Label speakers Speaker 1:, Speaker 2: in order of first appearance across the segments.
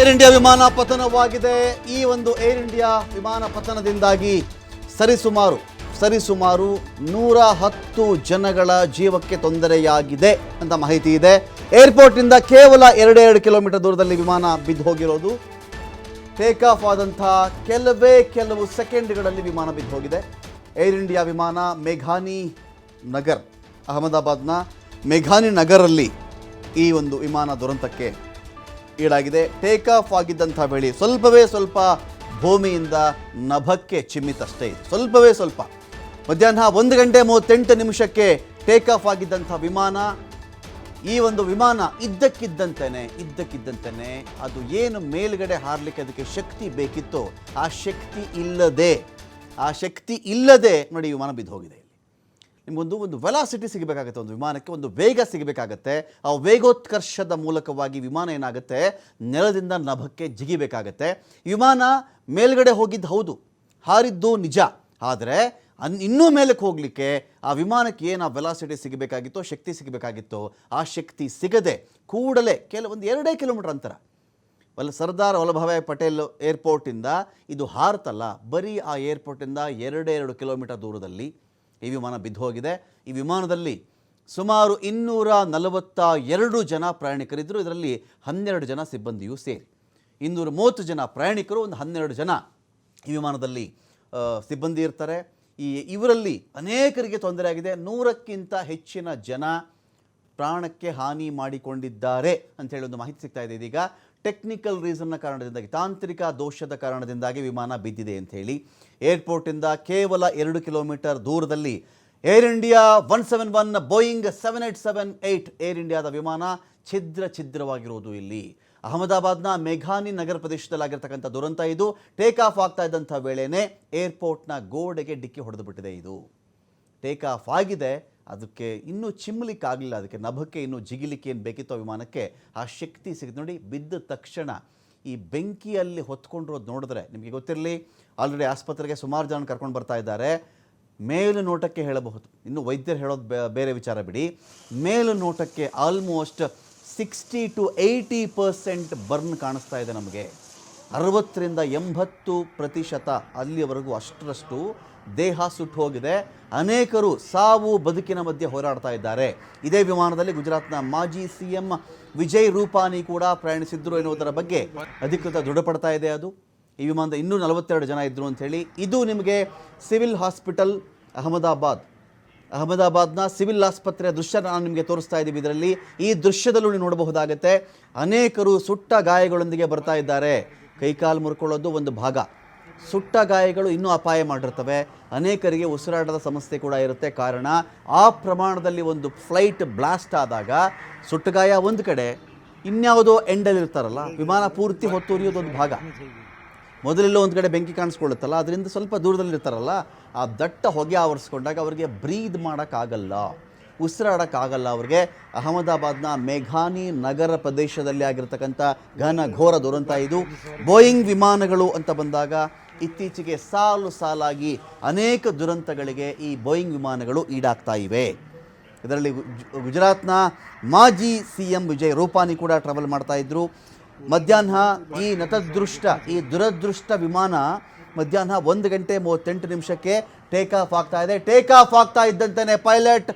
Speaker 1: Air India ವಿಮಾನ ಪತನವಾಗಿದೆ. ಈ ಒಂದು ಏರ್ ಇಂಡಿಯಾ ವಿಮಾನ ಪತನದಿಂದಾಗಿ ಸರಿಸುಮಾರು ಸರಿಸುಮಾರು ನೂರ ಹತ್ತು ಜನಗಳ ಜೀವಕ್ಕೆ ತೊಂದರೆಯಾಗಿದೆ ಅಂತ ಮಾಹಿತಿ ಇದೆ. ಏರ್ಪೋರ್ಟ್ನಿಂದ ಕೇವಲ ಎರಡೆರಡು ಕಿಲೋಮೀಟರ್ ದೂರದಲ್ಲಿ ವಿಮಾನ ಬಿದ್ದು ಹೋಗಿರೋದು. ಟೇಕ್ ಆಫ್ ಆದಂತಹ ಕೆಲವೇ ಕೆಲವು ಸೆಕೆಂಡ್ಗಳಲ್ಲಿ ವಿಮಾನ ಬಿದ್ದು ಹೋಗಿದೆ. ಏರ್ ಇಂಡಿಯಾ ವಿಮಾನ ಮೇಘಾನಿ ನಗರ್, ಅಹಮದಾಬಾದ್ನ ಮೇಘಾನಿ ನಗರಲ್ಲಿ ಈ ಒಂದು ವಿಮಾನ ದುರಂತಕ್ಕೆ ಈಡಾಗಿದೆ. ಟೇಕ್ ಆಫ್ ಆಗಿದ್ದಂಥ ವೇಳೆ ಸ್ವಲ್ಪವೇ ಸ್ವಲ್ಪ ಭೂಮಿಯಿಂದ ನಭಕ್ಕೆ ಚಿಮ್ಮಿತಷ್ಟೇ ಇದೆ ಸ್ವಲ್ಪವೇ ಸ್ವಲ್ಪ. ಮಧ್ಯಾಹ್ನ ಒಂದು ಗಂಟೆ ಮೂವತ್ತೆಂಟು ನಿಮಿಷಕ್ಕೆ ಟೇಕ್ ಆಫ್ ಆಗಿದ್ದಂಥ ವಿಮಾನ, ಈ ಒಂದು ವಿಮಾನ ಇದ್ದಕ್ಕಿದ್ದಂತೆಯೇ ಇದ್ದಕ್ಕಿದ್ದಂತೆಯೇ ಅದು ಏನು ಮೇಲ್ಗಡೆ ಹಾರಲಿಕ್ಕೆ ಅದಕ್ಕೆ ಶಕ್ತಿ ಬೇಕಿತ್ತೋ ಆ ಶಕ್ತಿ ಇಲ್ಲದೆ, ಆ ಶಕ್ತಿ ಇಲ್ಲದೆ ನೋಡಿ ವಿಮಾನ ಬಿದ್ದು ಹೋಗಿದೆ. ನಿಮಗೊಂದು ಒಂದು ವೆಲಾಸಿಟಿ ಸಿಗಬೇಕಾಗುತ್ತೆ, ಒಂದು ವಿಮಾನಕ್ಕೆ ಒಂದು ವೇಗ ಸಿಗಬೇಕಾಗತ್ತೆ. ಆ ವೇಗೋತ್ಕರ್ಷದ ಮೂಲಕವಾಗಿ ವಿಮಾನ ಏನಾಗುತ್ತೆ? ನೆಲದಿಂದ ನಭಕ್ಕೆ ಜಿಗಿಬೇಕಾಗತ್ತೆ. ವಿಮಾನ ಮೇಲ್ಗಡೆ ಹೋಗಿದ್ದು ಹೌದು, ಹಾರಿದ್ದು ನಿಜ. ಆದರೆ ಅನ್ ಇನ್ನೂ ಮೇಲಕ್ಕೆ ಹೋಗಲಿಕ್ಕೆ ಆ ವಿಮಾನಕ್ಕೆ ಏನು ಆ ವೆಲಾಸಿಟಿ ಸಿಗಬೇಕಾಗಿತ್ತೋ, ಶಕ್ತಿ ಸಿಗಬೇಕಾಗಿತ್ತೋ, ಆ ಶಕ್ತಿ ಸಿಗದೆ ಕೂಡಲೇ ಕೆಲವೊಂದು ಎರಡೇ ಕಿಲೋಮೀಟರ್ ಅಂತರ. ವಲ್ಲ ಸರ್ದಾರ್ ವಲ್ಲಭಭಾಯ್ ಪಟೇಲ್ ಏರ್ಪೋರ್ಟಿಂದ ಇದು ಹಾರತಲ್ಲ, ಬರೀ ಆ ಏರ್ಪೋರ್ಟಿಂದ ಎರಡೇ ಎರಡು ಕಿಲೋಮೀಟರ್ ದೂರದಲ್ಲಿ ಈ ವಿಮಾನ ಬಿದ್ದು ಹೋಗಿದೆ ಈ ವಿಮಾನದಲ್ಲಿ ಸುಮಾರು ಇನ್ನೂರ ನಲವತ್ತ ಎರಡು ಜನ ಪ್ರಯಾಣಿಕರಿದ್ದರು. ಇದರಲ್ಲಿ ಹನ್ನೆರಡು ಜನ ಸಿಬ್ಬಂದಿಯೂ ಸೇರಿ. ಇನ್ನೂರ ಮೂವತ್ತು ಜನ ಪ್ರಯಾಣಿಕರು, ಒಂದು ಹನ್ನೆರಡು ಜನ ಈ ವಿಮಾನದಲ್ಲಿ ಸಿಬ್ಬಂದಿ ಇರ್ತಾರೆ. ಈ ಇವರಲ್ಲಿ ಅನೇಕರಿಗೆ ತೊಂದರೆ ಆಗಿದೆ. ನೂರಕ್ಕಿಂತ ಹೆಚ್ಚಿನ ಜನ ಪ್ರಾಣಕ್ಕೆ ಹಾನಿ ಮಾಡಿಕೊಂಡಿದ್ದಾರೆ ಅಂತ ಹೇಳಿ ಒಂದು ಮಾಹಿತಿ ಸಿಗ್ತಾ ಇದೆ ಇದೀಗ. ಟೆಕ್ನಿಕಲ್ ರೀಸನ್ನ ಕಾರಣದಿಂದಾಗಿ, ತಾಂತ್ರಿಕ ದೋಷದ ಕಾರಣದಿಂದಾಗಿ ವಿಮಾನ ಬಿದ್ದಿದೆ ಅಂತ ಹೇಳಿ ಏರ್ಪೋರ್ಟಿಂದ ಕೇವಲ ಎರಡು ಕಿಲೋಮೀಟರ್ ದೂರದಲ್ಲಿ air India one seven one Boeing seven eight seven eight air ಇಂಡಿಯಾದ ವಿಮಾನ ಛಿದ್ರ ಛಿದ್ರವಾಗಿರುವುದು ಇಲ್ಲಿ. ಅಹಮದಾಬಾದ್ನ ಮೇಘಾನಿ ನಗರ ಪ್ರದೇಶದಲ್ಲಾಗಿರ್ತಕ್ಕಂಥ ದುರಂತ ಇದು. ಟೇಕ್ ಆಫ್ ಆಗ್ತಾ ಇದ್ದಂಥ ವೇಳೆನೇ ಏರ್ಪೋರ್ಟ್ನ ಗೋಡೆಗೆ ಡಿಕ್ಕಿ ಹೊಡೆದು ಬಿಟ್ಟಿದೆ ಇದು. ಟೇಕ್ ಆಫ್ ಆಗಿದೆ ಅದಕ್ಕೆ ಇನ್ನೂ ಚಿಮ್ಮಲಿಕ್ಕೆ ಆಗಲಿಲ್ಲ ಅದಕ್ಕೆ ನಭಕ್ಕೆ ಇನ್ನೂ ಜಿಗಿಲಿಕ್ಕೆ ಏನು ಬೇಕಿತ್ತು ವಿಮಾನಕ್ಕೆ ಆ ಶಕ್ತಿ ಸಿಗುತ್ತೆ ನೋಡಿ, ಬಿದ್ದ ತಕ್ಷಣ ಈ ಬೆಂಕಿಯಲ್ಲಿ ಹೊತ್ಕೊಂಡಿರೋದು ನೋಡಿದ್ರೆ ನಿಮಗೆ ಗೊತ್ತಿರಲಿ, ಆಲ್ರೆಡಿ ಆಸ್ಪತ್ರೆಗೆ ಸುಮಾರು ಜನ ಕರ್ಕೊಂಡು ಬರ್ತಾ ಇದ್ದಾರೆ. ಮೇಲು ನೋಟಕ್ಕೆ ಹೇಳಬಹುದು. ಇನ್ನು ವೈದ್ಯರು ಹೇಳೋದು ಬೇರೆ ವಿಚಾರ ಬಿಡಿ. ಮೇಲು ನೋಟಕ್ಕೆ almost sixty to eighty percent burn ಕಾಣಿಸ್ತಾ ಇದೆ ನಮಗೆ. ಅರವತ್ತರಿಂದ ಎಂಬತ್ತು ಪ್ರತಿಶತ ಅಲ್ಲಿಯವರೆಗೂ ಅಷ್ಟರಷ್ಟು ದೇಹ ಸುಟ್ಟು ಹೋಗಿದೆ. ಅನೇಕರು ಸಾವು, ಬದುಕಿನ ಮಧ್ಯೆ ಹೋರಾಡ್ತಾ ಇದ್ದಾರೆ. ಇದೇ ವಿಮಾನದಲ್ಲಿ ಗುಜರಾತ್ನ ಮಾಜಿ ಸಿ ಎಂ ವಿಜಯ್ ರೂಪಾನಿ ಕೂಡ ಪ್ರಯಾಣಿಸಿದ್ರು ಎನ್ನುವುದರ ಬಗ್ಗೆ ಅಧಿಕೃತ ದೃಢಪಡ್ತಾ ಇದೆ ಅದು. ಈ ವಿಮಾನದ ಇನ್ನೂ ನಲವತ್ತೆರಡು ಜನ ಇದ್ದರು ಅಂಥೇಳಿ ಇದು ನಿಮಗೆ ಸಿವಿಲ್ ಹಾಸ್ಪಿಟಲ್ ಅಹಮದಾಬಾದ್. ಅಹಮದಾಬಾದ್ನ ಸಿವಿಲ್ ಆಸ್ಪತ್ರೆಯ ದೃಶ್ಯ ನಾನು ನಿಮಗೆ ತೋರಿಸ್ತಾ ಇದ್ದೀವಿ. ಇದರಲ್ಲಿ ಈ ದೃಶ್ಯದಲ್ಲೂ ನೀವು ನೋಡಬಹುದಾಗುತ್ತೆ. ಅನೇಕರು ಸುಟ್ಟ ಗಾಯಗಳೊಂದಿಗೆ ಬರ್ತಾ ಇದ್ದಾರೆ. ಕೈಕಾಲು ಮುರ್ಕೊಳ್ಳೋದು ಒಂದು ಭಾಗ. ಸುಟ್ಟ ಗಾಯಗಳು ಇನ್ನೂ ಅಪಾಯ ಮಾಡಿರ್ತವೆ. ಅನೇಕರಿಗೆ ಉಸಿರಾಟದ ಸಮಸ್ಯೆ ಕೂಡ ಇರುತ್ತೆ. ಕಾರಣ, ಆ ಪ್ರಮಾಣದಲ್ಲಿ ಒಂದು ಫ್ಲೈಟ್ ಬ್ಲಾಸ್ಟ್ ಆದಾಗ ಸುಟ್ಟ ಗಾಯ ಒಂದು ಕಡೆ, ಇನ್ಯಾವುದೋ ಎಂಡಲ್ಲಿ ಇರ್ತಾರಲ್ಲ, ವಿಮಾನ ಪೂರ್ತಿ ಹೊತ್ತು ಉರಿಯೋದೊಂದು ಭಾಗ. ಮೊದಲೆಲ್ಲೋ ಒಂದು ಕಡೆ ಬೆಂಕಿ ಕಾಣಿಸ್ಕೊಳ್ಳುತ್ತಲ್ಲ, ಅದರಿಂದ ಸ್ವಲ್ಪ ದೂರದಲ್ಲಿ ಇರ್ತಾರಲ್ಲ ಆ ದಟ್ಟ ಹೊಗೆ ಆವರಿಸ್ಕೊಂಡಾಗ ಅವರಿಗೆ ಬ್ರೀದ್ ಮಾಡೋಕ್ಕಾಗಲ್ಲ. ಉಸಿರಾಡೋಕ್ಕಾಗಲ್ಲ ಅವ್ರಿಗೆ. ಅಹಮದಾಬಾದ್ನ ಮೇಘಾನಿ ನಗರ ಪ್ರದೇಶದಲ್ಲಿ ಆಗಿರತಕ್ಕಂಥ ಘನ ಘೋರ ದುರಂತ ಇದು. ಬೋಯಿಂಗ್ ವಿಮಾನಗಳು ಅಂತ ಬಂದಾಗ ಇತ್ತೀಚೆಗೆ ಸಾಲು ಸಾಲಾಗಿ ಅನೇಕ ದುರಂತಗಳಿಗೆ ಈ ಬೋಯಿಂಗ್ ವಿಮಾನಗಳು ಈಡಾಗ್ತಾ ಇವೆ. ಇದರಲ್ಲಿ ಗುಜರಾತ್ನ ಮಾಜಿ ಸಿ ಎಂ ವಿಜಯ್ ರೂಪಾನಿ ಕೂಡ ಟ್ರಾವೆಲ್ ಮಾಡ್ತಾ ಇದ್ರು. ಮಧ್ಯಾಹ್ನ ಈ ನತದೃಷ್ಟ, ಈ ದುರದೃಷ್ಟ ವಿಮಾನ ಮಧ್ಯಾಹ್ನ ಒಂದು ಗಂಟೆ ಮೂವತ್ತೆಂಟು ನಿಮಿಷಕ್ಕೆ ಟೇಕ್ ಆಫ್ ಆಗ್ತಾ ಇದೆ. ಟೇಕ್ ಆಫ್ ಆಗ್ತಾ ಇದ್ದಂತೆಯೇ ಪೈಲಟ್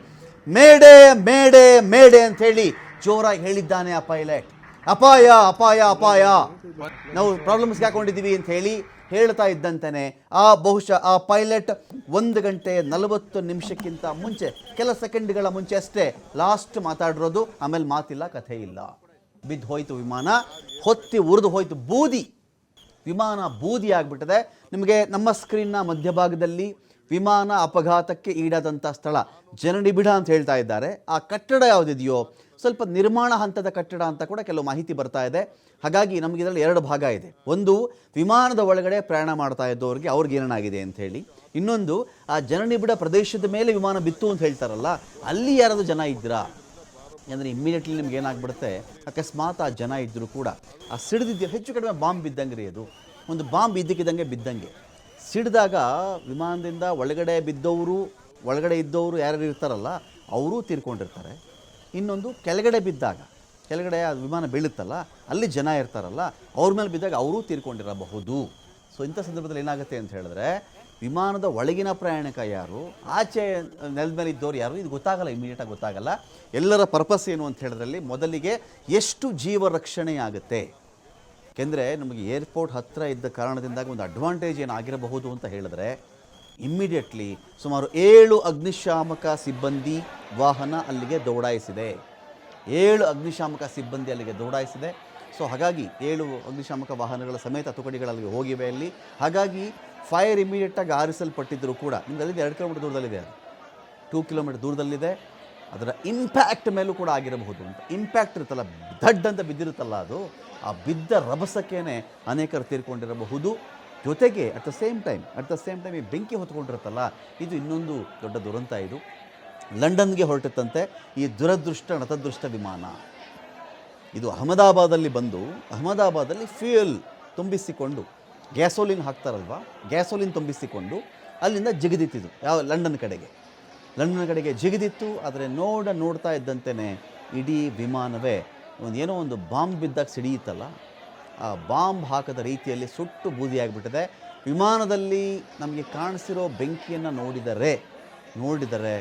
Speaker 1: ಮೇಡೆ ಮೇಡೆ ಮೇಡೆ ಅಂತ ಹೇಳಿ ಜೋರಾಗಿ ಹೇಳಿದ್ದಾನೆ ಆ ಪೈಲಟ್ ಅಪಾಯ ಅಪಾಯ ಅಪಾಯ. ನಾವು ಪ್ರಾಬ್ಲಮ್ಸ್ ಹಾಕೊಂಡಿದ್ದೀವಿ ಅಂತ ಹೇಳಿ ಹೇಳ್ತಾ ಇದ್ದಂತಾನೆ ಆ ಬಹುಶಃ ಆ ಪೈಲಟ್ ಒಂದು ಗಂಟೆ ನಲವತ್ತು ನಿಮಿಷಕ್ಕಿಂತ ಮುಂಚೆ, ಕೆಲ ಸೆಕೆಂಡ್ಗಳ ಮುಂಚೆ ಅಷ್ಟೇ ಲಾಸ್ಟ್ ಮಾತಾಡಿರೋದು. ಆಮೇಲೆ ಮಾತಿಲ್ಲ, ಕಥೆ ಇಲ್ಲ. ಬಿದ್ದು ಹೋಯ್ತು ವಿಮಾನ, ಹೊತ್ತಿ ಉರಿದು ಹೋಯ್ತು ಬೂದಿ. ವಿಮಾನ ಬೂದಿ ಆಗಿಬಿಟ್ಟಿದೆ. ನಿಮಗೆ ನಮ್ಮ ಸ್ಕ್ರೀನ್ನ ಮಧ್ಯಭಾಗದಲ್ಲಿ ವಿಮಾನ ಅಪಘಾತಕ್ಕೆ ಈಡಾದಂಥ ಸ್ಥಳ ಜನನಿಬಿಡ ಅಂತ ಹೇಳ್ತಾ ಇದ್ದಾರೆ. ಆ ಕಟ್ಟಡ ಯಾವುದಿದೆಯೋ, ಸ್ವಲ್ಪ ನಿರ್ಮಾಣ ಹಂತದ ಕಟ್ಟಡ ಅಂತ ಕೂಡ ಕೆಲವು ಮಾಹಿತಿ ಬರ್ತಾ ಇದೆ. ಹಾಗಾಗಿ ನಮಗೆ ಇದರಲ್ಲಿ ಎರಡು ಭಾಗ ಇದೆ. ಒಂದು, ವಿಮಾನದ ಒಳಗಡೆ ಪ್ರಯಾಣ ಮಾಡ್ತಾ ಇದ್ದವ್ರಿಗೆ ಅವ್ರಿಗೆ ಏನಾಗಿದೆ ಅಂತ ಹೇಳಿ. ಇನ್ನೊಂದು, ಆ ಜನನಿಬಿಡ ಪ್ರದೇಶದ ಮೇಲೆ ವಿಮಾನ ಬಿತ್ತು ಅಂತ ಹೇಳ್ತಾರಲ್ಲ, ಅಲ್ಲಿ ಯಾರಾದರೂ ಜನ ಇದ್ದೀರಾ? ಅಂದರೆ ಇಮ್ಮಿಡಿಯೇಟ್ಲಿ ನಿಮ್ಗೆ ಏನಾಗ್ಬಿಡುತ್ತೆ? ಅಕಸ್ಮಾತ್ ಆ ಜನ ಇದ್ದರೂ ಕೂಡ, ಆ ಸಿಡಿದಿದ್ದು, ಹೆಚ್ಚು ಕಡಿಮೆ ಬಾಂಬ್ ಬಿದ್ದಂಗೆ ರೀ ಅದು. ಒಂದು ಬಾಂಬ್ ಇದ್ದಕ್ಕಿದ್ದಂಗೆ ಬಿದ್ದಂಗೆ. ಸಿಡಿದಾಗ ವಿಮಾನದಿಂದ ಒಳಗಡೆ ಬಿದ್ದವರು, ಒಳಗಡೆ ಇದ್ದವರು ಯಾರ್ಯಾರು ಇರ್ತಾರಲ್ಲ, ಅವರೂ ತೀರ್ಕೊಂಡಿರ್ತಾರೆ. ಇನ್ನೊಂದು ಕೆಳಗಡೆ ಬಿದ್ದಾಗ, ಕೆಳಗಡೆ ಅದು ವಿಮಾನ ಬೀಳುತ್ತಲ್ಲ, ಅಲ್ಲಿ ಜನ ಇರ್ತಾರಲ್ಲ, ಅವ್ರ ಮೇಲೆ ಬಿದ್ದಾಗ ಅವರೂ ತೀರ್ಕೊಂಡಿರಬಹುದು. ಸೊ ಇಂಥ ಸಂದರ್ಭದಲ್ಲಿ ಏನಾಗುತ್ತೆ ಅಂತ ಹೇಳಿದ್ರೆ, ವಿಮಾನದ ಒಳಗಿನ ಪ್ರಯಾಣಿಕ ಯಾರು, ಆಚೆ ನೆಲದ ಮೇಲೆ ಇದ್ದವ್ರು ಯಾರು, ಇದು ಗೊತ್ತಾಗಲ್ಲ ಇಮಿಡಿಯೇಟಾಗಿ ಗೊತ್ತಾಗಲ್ಲ. ಎಲ್ಲರ ಪರ್ಪಸ್ ಏನು ಅಂತ ಹೇಳಿದ್ರಲ್ಲಿ, ಮೊದಲಿಗೆ ಎಷ್ಟು ಜೀವ ರಕ್ಷಣೆ ಆಗುತ್ತೆ ಯಾಕೆಂದರೆ ನಮಗೆ ಏರ್ಪೋರ್ಟ್ ಹತ್ತಿರ ಇದ್ದ ಕಾರಣದಿಂದಾಗಿ ಒಂದು ಅಡ್ವಾಂಟೇಜ್ ಏನಾಗಿರಬಹುದು ಅಂತ ಹೇಳಿದ್ರೆ ಇಮ್ಮಿಡಿಯೇಟ್ಲಿ ಸುಮಾರು ಏಳು ಅಗ್ನಿಶಾಮಕ ಸಿಬ್ಬಂದಿ ವಾಹನ ಅಲ್ಲಿಗೆ ದೌಡಾಯಿಸಿದೆ. ಏಳು ಅಗ್ನಿಶಾಮಕ ಸಿಬ್ಬಂದಿ ಅಲ್ಲಿಗೆ ದೌಡಾಯಿಸಿದೆ. ಸೊ ಹಾಗಾಗಿ ಏಳು ಅಗ್ನಿಶಾಮಕ ವಾಹನಗಳ ಸಮೇತ ತುಕಡಿಗಳಲ್ಲಿ ಹೋಗಿವೆ ಅಲ್ಲಿ. ಹಾಗಾಗಿ ಫೈರ್ ಇಮಿಡಿಯೇಟಾಗಿ ಆರಿಸಲ್ಪಟ್ಟಿದ್ದರೂ ಕೂಡ ನಿಮ್ಗೆ ಎರಡು ಕಿಲೋಮೀಟರ್ ದೂರದಲ್ಲಿದೆ ಟೂ ಕಿಲೋಮೀಟರ್ ದೂರದಲ್ಲಿದೆ. ಅದರ ಇಂಪ್ಯಾಕ್ಟ್ ಮೇಲೂ ಕೂಡ ಆಗಿರಬಹುದು ಅಂತ. ಇಂಪ್ಯಾಕ್ಟ್ ಇರುತ್ತಲ್ಲ ದಡ್ ಅಂತ ಬಿದ್ದಿರುತ್ತಲ್ಲ ಅದು, ಆ ಬಿದ್ದ ರಭಸಕ್ಕೇನೆ ಅನೇಕರು ತೀರ್ಕೊಂಡಿರಬಹುದು. ಜೊತೆಗೆ at the same time at the same time ಈ ಬೆಂಕಿ ಹೊತ್ಕೊಂಡಿರುತ್ತಲ್ಲ, ಇದು ಇನ್ನೊಂದು ದೊಡ್ಡ ದುರಂತ ಇದು. ಲಂಡನ್ಗೆ ಹೊರಟಿತ್ತಂತೆ, ಈ ದುರದೃಷ್ಟ ನತದೃಷ್ಟ ವಿಮಾನ. ಇದು ಅಹಮದಾಬಾದಲ್ಲಿ ಬಂದು, ಅಹಮದಾಬಾದಲ್ಲಿ ಫ್ಯೂಯಲ್ ತುಂಬಿಸಿಕೊಂಡು, ಗ್ಯಾಸೋಲಿನ್ ಹಾಕ್ತಾರಲ್ವಾ, ಗ್ಯಾಸೋಲಿನ್ ತುಂಬಿಸಿಕೊಂಡು, ಅಲ್ಲಿಂದ ಜಿಗಿದಿತ್ತಿದು ಯಾವ ಲಂಡನ್ ಕಡೆಗೆ. ಲಂಡನ್ ಕಡೆಗೆ ಜಿಗಿದಿತ್ತು, ಆದರೆ ನೋಡ ನೋಡ್ತಾ ಇದ್ದಂತೆಯೇ ಇಡೀ ವಿಮಾನವೇ ಒಂದು ಏನೋ ಒಂದು ಬಾಂಬ್ ಬಿದ್ದಾಗ ಸಿಡಿಯುತ್ತಲ್ಲ? ಆ ಬಾಂಬ್ ಹಾಕದ ರೀತಿಯಲ್ಲಿ ಸುಟ್ಟು ಬೂದಿಯಾಗಿಬಿಟ್ಟಿದೆ. ವಿಮಾನದಲ್ಲಿ ನಮಗೆ ಕಾಣಿಸಿರೋ ಬೆಂಕಿಯನ್ನು ನೋಡಿದರೆ ನೋಡಿದರೆ